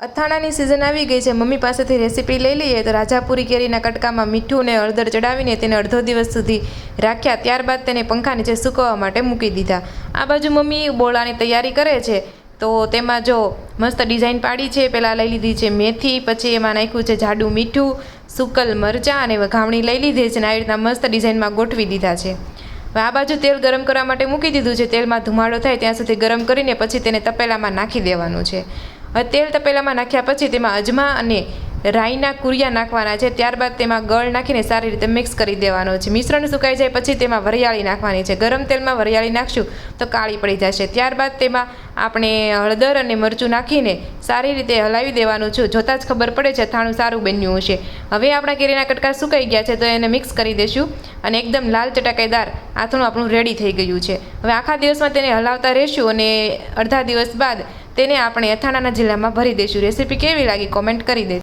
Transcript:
અથાણાની season આવી ગઈ છે. મમ્મી પાસેથી રેસીપી લઈ લઈએ તો રાજાપુરી કેરીના કટકામાં મીઠું ને હળદર ચડાવીને તેને અડધો દિવસ સુધી રાખ્યા. ત્યારબાદ તેને પંખા નીચે સૂકવવા માટે મૂકી દીધા. આ બાજુ મમ્મી બોળાની તૈયારી કરે છે. તો તેમાં જો મસ્ત ડિઝાઇન પાડી છે. પહેલાં લઈ લીધી છે મેથી, પછી એમાં નાખ્યું છે જાડું મીઠું, સુકલ મરચાં અને ઘાવણી લઈ લીધી છે અને આવી રીતના મસ્ત ડિઝાઇનમાં ગોઠવી દીધા છે. હવે આ બાજુ તેલ ગરમ કરવા માટે મૂકી દીધું છે. તેલમાં ધુમાડો થાય ત્યાં સુધી ગરમ કરીને પછી તેને તપેલામાં નાખી દેવાનું છે. હવે તેલ તપેલામાં નાખ્યા પછી તેમાં અજમા અને રાઈના કુરિયા નાખવાના છે. ત્યારબાદ તેમાં ગળ નાખીને સારી રીતે મિક્સ કરી દેવાનો છે. મિશ્રણ સુકાઈ જાય પછી તેમાં વરિયાળી નાખવાની છે. ગરમ તેલમાં વરિયાળી નાખશું તો કાળી પડી જશે. ત્યારબાદ તેમાં આપણે હળદર અને મરચું નાખીને સારી રીતે હલાવી દેવાનું છે. જોતાં જ ખબર પડે છે થાણું સારું બન્યું હશે. હવે આપણા કેરીના કટકા સુકાઈ ગયા છે તો એને મિક્સ કરી દઈશું અને એકદમ લાલ ચટાકેદાર આથણું આપણું રેડી થઈ ગયું છે. હવે આખા દિવસમાં તેને હલાવતા રહેશું અને અડધા દિવસ બાદ તેને આપણે અથાણાના જિલ્લામાં ભરી દઈશું રેસીપી કેવી લાગી? કોમેન્ટ કરી દે